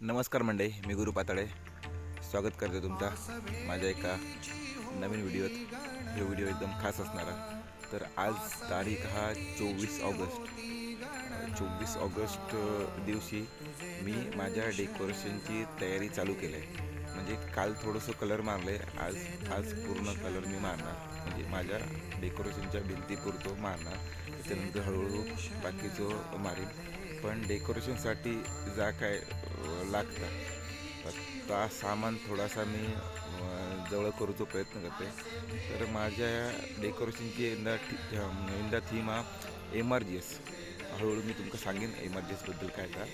नमस्कार मंडळी मी गुरु पाताळे स्वागत करतो तुमचा माझ्या एका नवीन व्हिडिओत. हे व्हिडिओ एकदम खास असणारा. तर आज तारीख हा चोवीस ऑगस्ट. चोवीस ऑगस्ट दिवशी मी माझ्या डेकोरेशनची तयारी चालू केली आहे. म्हणजे काल थोडंसं कलर मारलं आहे आज आज पूर्ण कलर मी मारणार. म्हणजे माझ्या डेकोरेशनच्या भिंतीपुरतो मारणार. त्याच्यानंतर हळूहळू बाकीचं मारेन. पण डेकोरेशनसाठी जा काय लागतं. ता सामान थोडासा मी जवळ करूचा प्रयत्न करते. तर माझ्या डेकोरेशनची यंदा यंदा थीम हा एम आर जी एस हळूहळू मी तुमका सांगेन एम आर जी एसबद्दल काय का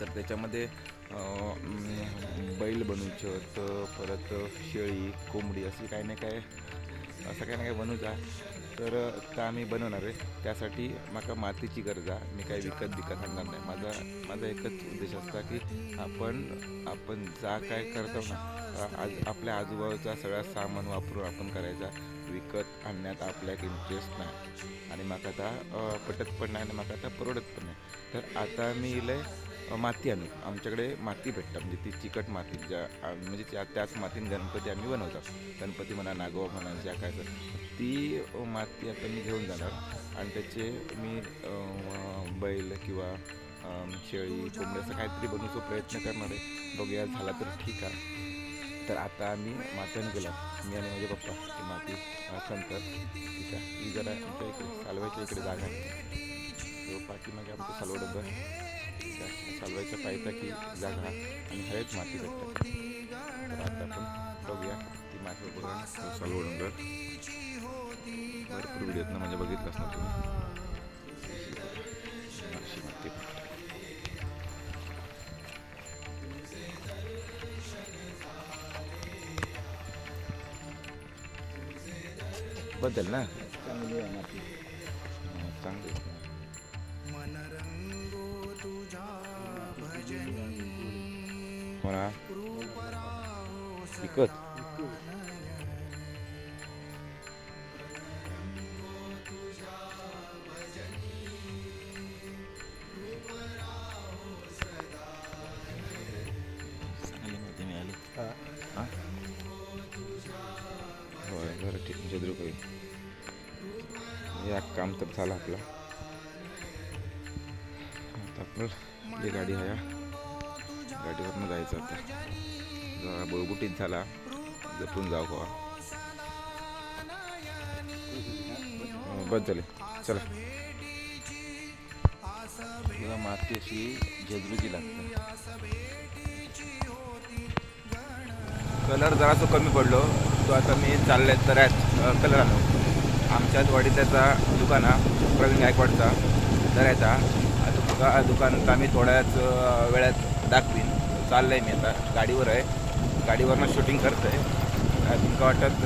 तर त्याच्यामध्ये बैल बनवूचं तर परत शेळी कोंबडी अशी काही नाही काय असं काही नाही काय बनवूचा तर त्या आम्ही बनवणार आहे. त्यासाठी माका मातीची गरज आहे मी काही विकत विकत आणणार नाही. माझा माझा एकच उद्देश असता की आपण आपण जा काय करतो ना आज आपल्या आजूबाजूचा सगळा सामान वापरून आपण करायचा. विकत आणण्यात आपल्याक इंटरेस्ट नाही. आणि माका आता पटत पण नाही आणि माका आता परवडत पण नाही. तर आता मी इले माती आणू आमच्याकडे माती भेटतात. म्हणजे ती चिकट माती ज्या म्हणजे त्या त्याच मातीने गणपती आम्ही बनवतात. गणपती म्हणा नागोबा म्हणा ज्या काय तर. ती माती आता मी घेऊन जाणार. आणि त्याचे मी बैल किंवा शेळी कोंबडी असं काहीतरी बनवण्याचा प्रयत्न करणार आहे. बघूया झाला तर ठीक आहे. तर आता आम्ही मात्याने गेला. मी आणि माझे पप्पा. ती माती अ, खणतात ठीक आहे. ही जरा आमच्या इकडे सालवायच्या इकडे जागा पाठीमागे आमचं सालवड होतं ठीक आहे की जागा आणि हळद माती भेटतात तर आता आपण बघूया. ती माती भरपूर व्हिडिओतनं म्हणजे बघितलं असणार तुम्ही. अशी माती. बदल ना. म्हणा विकत झाला. जपून जाऊ का बस झाले. चला. तुला माती अशी लागते. कलर जरासं कमी पडलो. तो आता मी चालले तर कलर आणू आमच्याच वाडीत्याचा दुकान हा प्रवीण गायकवाडचा. दऱ्याचा तुका दुकानात आम्ही थोड्याच वेळात दाखवीन. चाललंय मी आता गाडीवर आहे. गाडीवरनं शूटिंग करतोय. आहे तुमका वाटत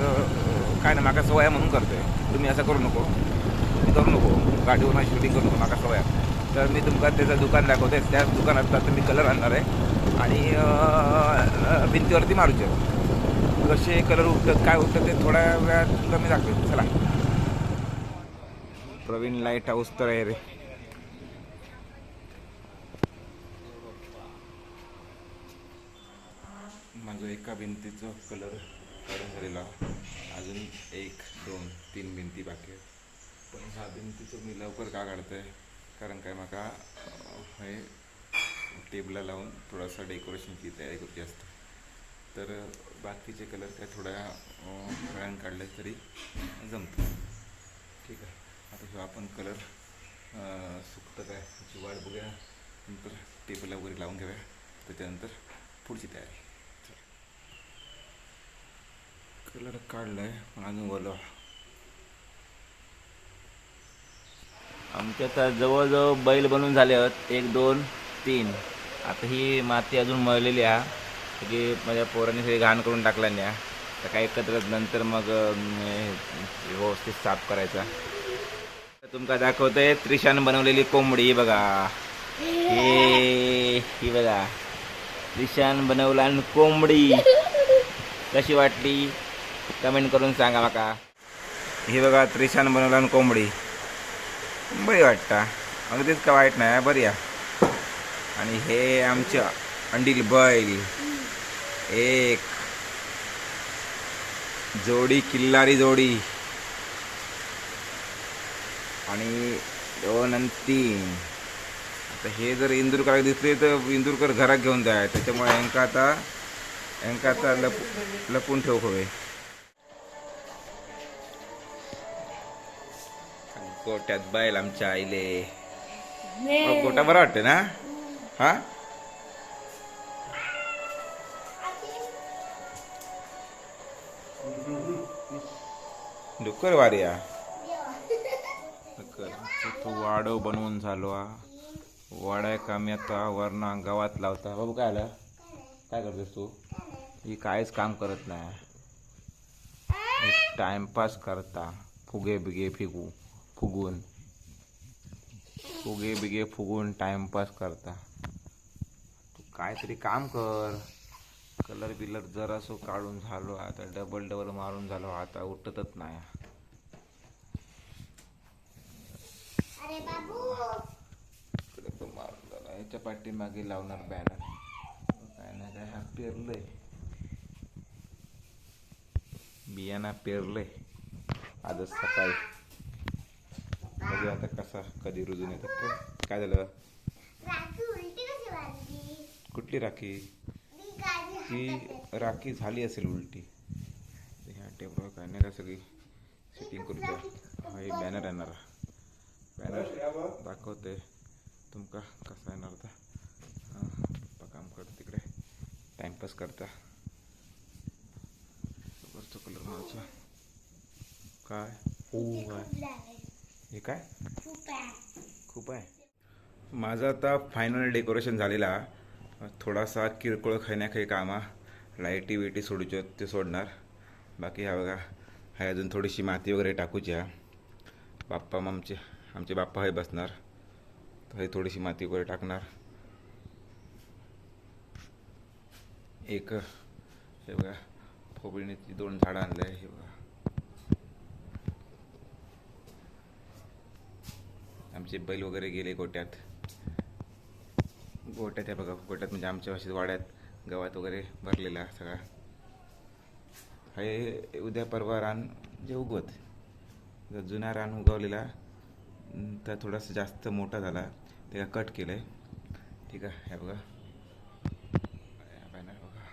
काय ना माका सवय म्हणून म्हणून करतोय. तुम्ही असं करू नको. तुम्ही करू नको. गाडीवरनं शूटिंग करू नको मागा सवय तर मी तुमका त्याचं दुकान दाखवतोय त्याच दुकानात आता मी कलर आणणार आहे. आणि भिंतीवरती मारूचे कसे कलर उठतात काय उठतात ते थोड्या वेळात मी दाखवेल चला. प्रवीण लाइट हाऊस तर आहे. रे माझं एका भिंतीचं कलर काढून झालेला अजून एक दोन तीन भिंती बाकी आहेत. पण ह्या भिंतीचं मी लवकर का काढतो आहे कारण काय माका हे टेबला लावून थोडासा डेकोरेशनची तयारी करूची असते. तर बाकीचे कलर काय थोड्या अं, वेळानं काढले तरी जमतो. ठीक आहे. आता ह्यो आपण कलर सुकतं काय? त्याची वाट बघूया. नंतर टेबला वगैरे लावून घेऊया. त्याच्यानंतर पुढची तयारी. कलर काढलाय पण अजून ओलं आमच्या तर जवळजवळ बैल बनून झाले आहेत. एक दोन तीन. आता ही माती अजून मळलेली आहे. सगळी माझ्या पोरांनी सगळी घाण करून टाकला नाही तर काही एकत्र नंतर मग व्यवस्थित साफ करायचा. तुमका दाखवतोय त्रिशान बनवलेली कोंबडी बघा. हे ही बघा. त्रिशान बनवला आणि कोंबडी. कशी वाटली? कमेंट करून सांगा माका ही बघा त्रिशान बनवला आणि कोंबडी. बरी वाटता. अगदीच का वाईट नाही बरी या आणि हे आमच्या अंडील बैल. एक. जोडी किल्लारी जोडी. आणि दोन आणि तीन. आता हे जर इंदूरकर दिसले तर इंदूरकर घरात घेऊन जाय. त्याच्यामुळे यांका आता यांका आता लप लपून ठेवू हवे गोट्यात बैल आमच्या आईले. गोटा बरा वाटते ना? हा? डुक्कर वारिया. तो वाडव बनवून झालो वाड्या कामी आता वरणा गावात लावता. बाबू काय आलं? काय करतोस तू? ही काहीच काम करत नाही. टाइमपास करता. फुगे बिगे फिगू. फुगून. फुगे बिगे फुगून टाइमपास करता. तू काहीतरी काम कर. कलर बिलर जरासो काढून झालो. आता डबल डबल मारून झालो. आता उठतच नाही. मारून झाला. याच्या पाठीमागे लावणार बॅनर काय नाही काय हा पेरलंय. बियाणा पेरलंय. आजच सकाळी. बघू आता कसा कधी रुजून येतात ते. काय? झालं? कुठली राखी? ती राखी झाली असेल उलटी. ह्या टेबल काय नाही का सगळी सेटिंग करूच्या हा एक बॅनर येणार. बॅनर दाखवते. तुमका कसा येणार हां पप्पा काम करता तिकडे. टाइमपास करता. कलर मारायचा काय? हो काय? हे काय? खूप आहे. माझं आता फायनल डेकोरेशन झालेला. थोडासा किरकोळ खाण्या काही कामा. लाईटी विटी सोडूचे ते सोडणार. बाकी हा बघा हाय अजून थोडीशी माती वगैरे टाकूची हा बाप्पा आमचे आमचे बाप्पा हे बसणार. तर हे थोडीशी माती वगैरे टाकणार. एक हे बघा फोबळीने दोन झाडं आणले हे बघा. आमचे बैल वगैरे गेले गोट्यात. गोट्यात आहे बघा गोट्यात म्हणजे आमच्या भाषेत वाड्यात गवत वगैरे भरलेला सगळा. हे उद्या परवा रान जे उगवत जर जुना रान उगवलेला तर थोडासा जास्त मोठा झाला ते कट केलं आहे ठीक आहे हे बघा. बॅनर बघा.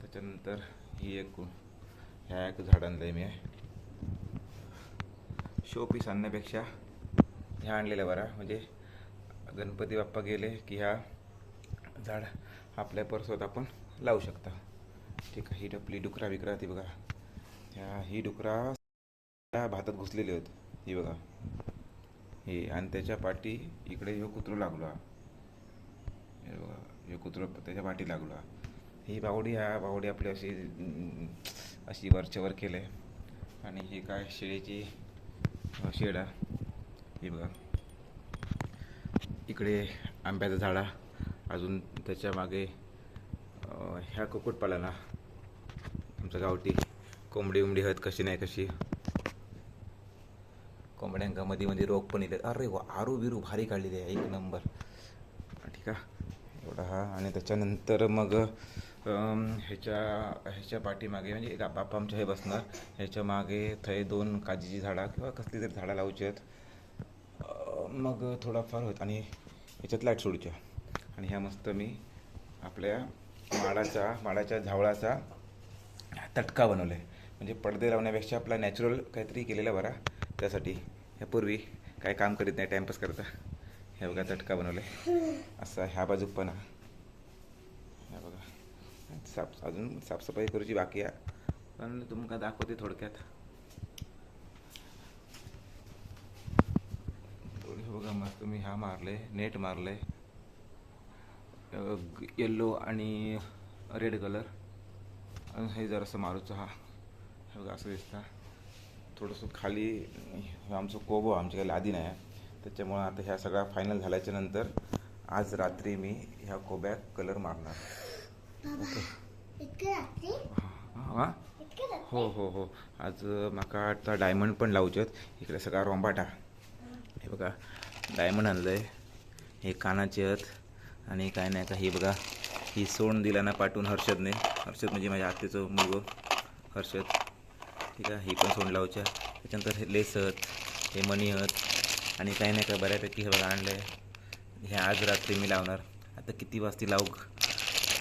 त्याच्यानंतर ही एक ह्या एक झाड आणलं आहे मी शो पीस आणण्यापेक्षा ह्या आणलेल्या बरा. म्हणजे गणपती बाप्पा गेले की ह्या झाड आपल्या परसोत आपण लावू शकता. ठीक आहे ही आपली डुकरा विकरा ती बघा. ह्या ही डुकरा भातात घुसलेली होत. ही बघा. हे आणि त्याच्या पाठी इकडे ह्यो कुत्रो लागला. हे बघा ह्यो कुत्रो त्याच्या पाठी लागला. ही बावडी ह्या बावडी आपली अशी अशी वरच्यावर केलं आहे आणि ही काय शेळीची शेडा शेड आहे. हे बघा. इकडे आंब्याचं झाडा अजून त्याच्यामागे ह्या कुक्कुटपालना आमच्या गावठी कोंबडी उमडी हत कशी नाही कशी. कोंबड्यांका मध्ये मध्ये रोग पण येतात. अरे वा आरू बिरू भारी काढलेली आहे एक नंबर. ठीक आहे. एवढा हा. आणि त्याच्यानंतर मग ह्याच्या ह्याच्या पाठीमागे म्हणजे एक बाप्पा आमच्या हे बसणार. ह्याच्या मागे थंय दोन काजीची झाडा किंवा कसली तरी झाडं लावची आहेत. मग थोडाफार होत आणि याच्यात लाइट सोडूच्या. आणि ह्या मस्त मी आपल्या माडाचा माडाच्या झावळाचा तटका बनवला आहे म्हणजे पडदे लावण्यापेक्षा आपला नॅचरल काहीतरी केलेला बरा. त्यासाठी ह्यापूर्वी काय काम करीत नाही टाईमपास करता. हे बघा तटका बनवला आहे असा ह्या बाजूक पण हा. बघा. साफ अजून साफसफाई करूची बाकी आहे. पण तुमका दाखवते थोडक्यात थोडी हे बघा मस्त मी ह्या मारले नेट मारले येल्लो आणि रेड कलर आणि हे जरासं मारूचं हा. हे बघा असं दिसतं. थोडंसं खाली हे आमचं कोबो आमच्या काही लादी नाही. आहे त्याच्यामुळं आता ह्या सगळा फायनल झाल्याच्यानंतर आज रात्री मी ह्या कोब्यात कलर मारणार. हां हो? हो हो आज म्हाका आता डायमंड पण लावचे इकडे सगळा रोंबाटा. हे बघा. डायमंड आणलं आहे हे कानाचे आहेत आणि काय नाही का हे बघा ही सोंड दिला ना पाठवून हर्षदने. हर्षद म्हणजे माझ्या आत्तेचं मुलगो हर्षद. ठीक आहे ही पण सोंड लावच्या. त्याच्यानंतर हे लेस हत हे मणिहत आणि काही नाही का बऱ्यापैकी हे बघा आणलं आहे हे आज रात्री मी लावणार. आता किती वाजती लावू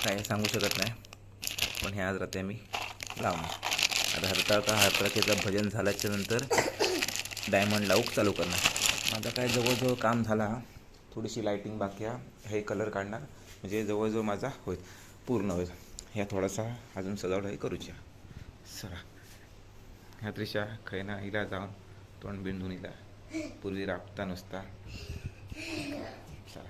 काय सांगू शकत नाही. पण हे आज रात्री आम्ही लावणार. आता हरता हरताळकेचं भजन झाल्याच्यानंतर डायमंड लावूक चालू करणार. माझा काय जवळजवळ काम झाला थोडीशी लायटिंग बाकी आहे हे कलर काढणार. म्हणजे जवळजवळ माझा होईल. पूर्ण होईल. ह्या थोडासा अजून सजावट हे. करूच्या सरा ह्या त्रिशा खैना हिला जाऊन तोंड बिंदून हिला. पूर्वी राबता नुसता. सरा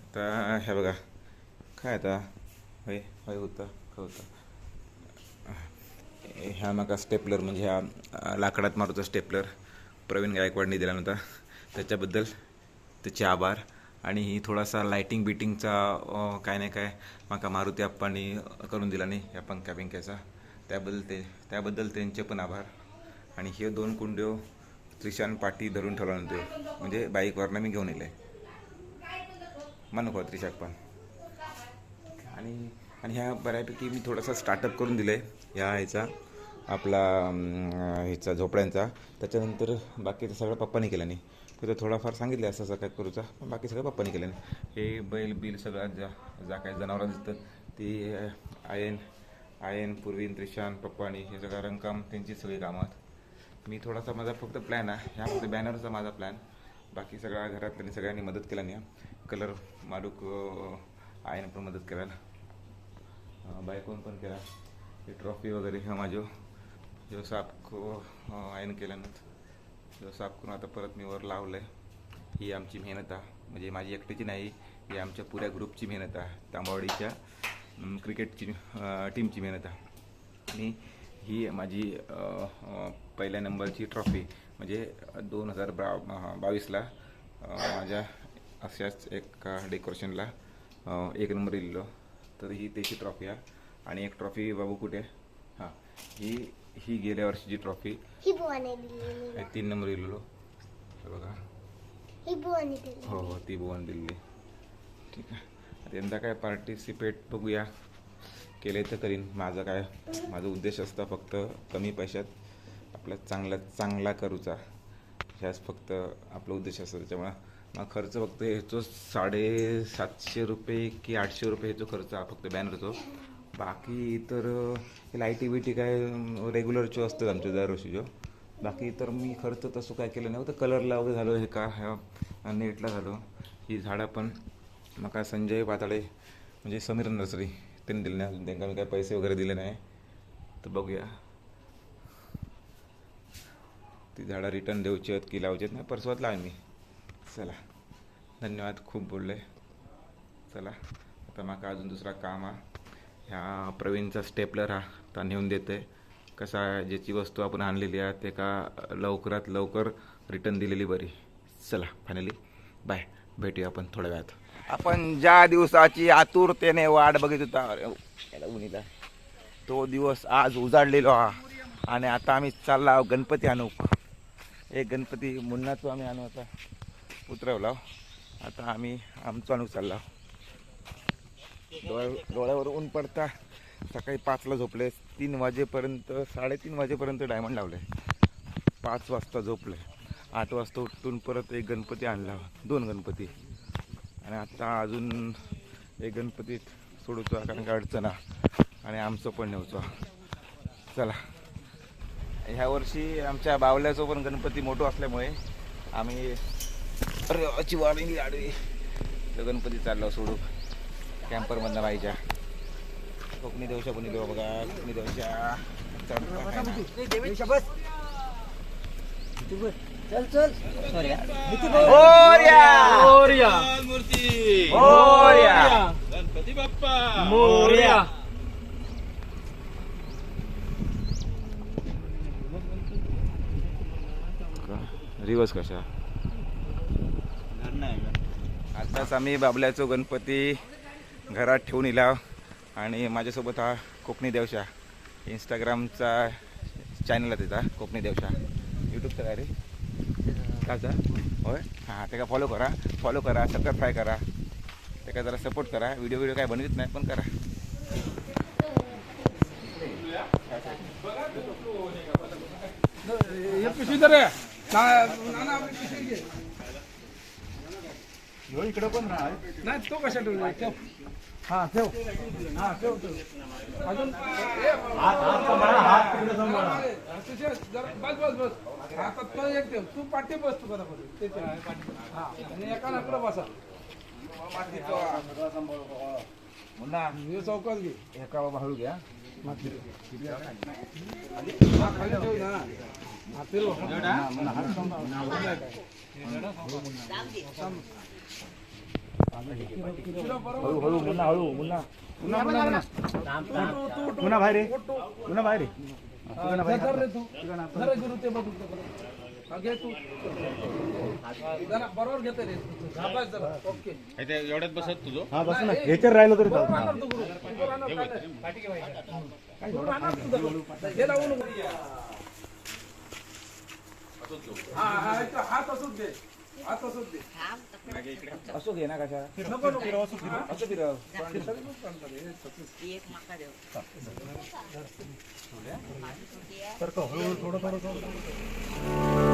आता हे बघा. काय आता? होय होय होतं होतं. ह्या माका स्टेपलर म्हणजे ह्या लाकडात मारूचा स्टेपलर प्रवीण गायकवाडनी दिला नव्हता. त्याच्याबद्दल त्याचे आभार. आणि ही थोडासा लायटिंग बिटिंगचा काय नाही काय माका मारुती आप्पांनी करून दिला नाही या पंख्या बिंक्याचा त्याबद्दल ते त्याबद्दल त्यांचे पण आभार. आणि हे दोन कुंड्यो त्रिशान पाठी धरून ठेवला नव्हते. म्हणजे बाईकवरनं मी घेऊन येले. मन नको हो, त्रिशाक पण? आणि आणि ह्या बऱ्यापैकी मी थोडासा स्टार्टअप करून दिलं आहे ह्या ह्याचा. आपला ह्याचा झोपड्यांचा. त्याच्यानंतर बाकीचं सगळं पप्पाने केलं नाही. तर थोडाफार सांगितलं असं असं काय करूचा पण बाकी सगळं पप्पानी केलं नाही. हे बैल बिल सगळं ज्या ज्या काय जनावरं दिसतं ती आयन आयन पूर्वीन त्रिशान पप्पानी हे सगळं रंगकाम त्यांची सगळी कामं आहेत. मी थोडासा माझा फक्त प्लॅन आहे. ह्या फक्त बॅनरचा माझा प्लॅन बाकी सगळ्या घरातल्या सगळ्यांनी मदत केला नाही. कलर माडूक आयन पण मदत केला बायकोन पण केला. ही ट्रॉफी वगैरे ह्या माझ्यो. जो साफ को आयन केल्यानंतर जो साफ करून आता परत मी वर लावलं आहे ही आमची मेहनत आहे. म्हणजे माझी एकट्याची नाही ही आमच्या पुऱ्या ग्रुपची मेहनत आहे. तांबावडीच्या क्रिकेटची टीमची मेहनत आहे. आणि ही माझी पहिल्या नंबरची ट्रॉफी म्हणजे दोन हजार बा बावीसला माझ्या अशाच एका डेकोरेशनला एक नंबर दिलेलो. तर ही त्याची ट्रॉफी आहे. आणि एक ट्रॉफी बाबू कुठे? हां ही ही गेल्या वर्षीची ट्रॉफी. ही बुवाने दिलेली तीन नंबर इल्लो. हे बघा. ही बुवाने हो हो ती भुवन दिल्ली ठीक आहे. आता यंदा काय पार्टिसिपेट बघूया. केले तर करीन. माझा काय माझा उद्देश असता फक्त कमी पैशात आपला चांगला चांगला करूचा. ह्याच फक्त आपला उद्देश असतो. त्याच्यामुळं मग खर्च फक्त ह्याचो साडेसातशे रुपये की आठशे रुपये ह्याचो खर्च हा फक्त बॅनरचो बाकी इतर लाईटी बिटी काय रेग्युलरच्यो असतात आमच्या दरवर्षीचो बाकी तर मी खर्च तसं काय केलं नाही. तर कलरला वगैरे झालो हे का ह्या नेटला झालो. ही झाडं पण म्हाका संजय पाताळे म्हणजे समीर नर्सरी त्यांनी दिले नाही अजून. त्यांना मी काय पैसे वगैरे दिले नाही. तर बघूया. ती झाडं रिटर्न देऊची आहेत की लावची आहेत नाही परसवत लावेन मी. चला. धन्यवाद खूप बोलले. चला. आता माका अजून दुसरा काम हा ह्या प्रवीणचा स्टेपलर हा आता नेऊन देते कसा ज्याची वस्तू आपण आणलेली आहे ते का लवकरात लवकर रिटर्न दिलेली बरी. चला फायनली बाय भेटूया आपण थोड्या वेळात. आपण ज्या दिवसाची आतुरतेने वाट बघित होता अरे, हो, याला उनीला. तो दिवस आज उजाडलेलो हा. आणि आता आम्ही चालला आहोत गणपती आणू. एक गणपती मुन्नाचो आम्ही आणू आता. उतरवला हो. आता आम्ही आमचो आणू चालला हो. डोळ्या डोळ्यावर ऊन पडता. सकाळी पाचला झोपले. तीन वाजेपर्यंत साडेतीन वाजेपर्यंत डायमंड लावले. पाच वाजता झोपले. आठ वाजता उठून परत एक गणपती आणला. दोन गणपती. आणि आत्ता अजून एक गणपती सोडूचो कारण का अडचण आणि आमचं पण नव्हतो चला. ह्या वर्षी आमच्या बावल्याचं पण गणपती मोठो असल्यामुळे आम्ही रवाची वाढली आडवी तो गणपती चाललो सोडू कॅम्परमधनं पाहिजे कोकणी देवशा कोणी देव बघा कोकणी देवशा! मोरया! मोर्या. रिवर्स कशा? आताच आम्ही बाबल्याचो गणपती. घरात ठेवून इला. आणि माझ्यासोबत हा कोकणी देवशा. इंस्टाग्रामचा चॅनल आहे त्याचा कोकणी देवशा. यूट्यूबचा काय रे. काचा? होय? हां ते का फॉलो करा. फॉलो करा सबस्क्राईब फ्राय करा. ते काय जरा सपोर्ट करा. व्हिडिओ व्हिडिओ काय बनवित नाही पण करा. घे. नाही तो कशा ठेवला? ठेव हा ठेव. हा ठेव अजून? ए, तुझे जरा- बस बस बस. आता तो एक ठेव. तू पाठी बस तू कदा ते. हा आणि एका नाकडं बसा. मुन्ना हे चौकात घे. एका बाबा हळू घ्या. हा खाली ठेव. ना हा फिरव हळू हळू मुन्ना हळू मुन्ना. मुन्ना मुन्ना मुन्ना बाहेर रे मुन्ना बाहेर एवढ्यात बसत तुझं हा बस ना. याच्यावर राहिलं तरी हा हा हात असू दे. असो घे ना कशा असं फिराव. हळूहळू थोडं थोडं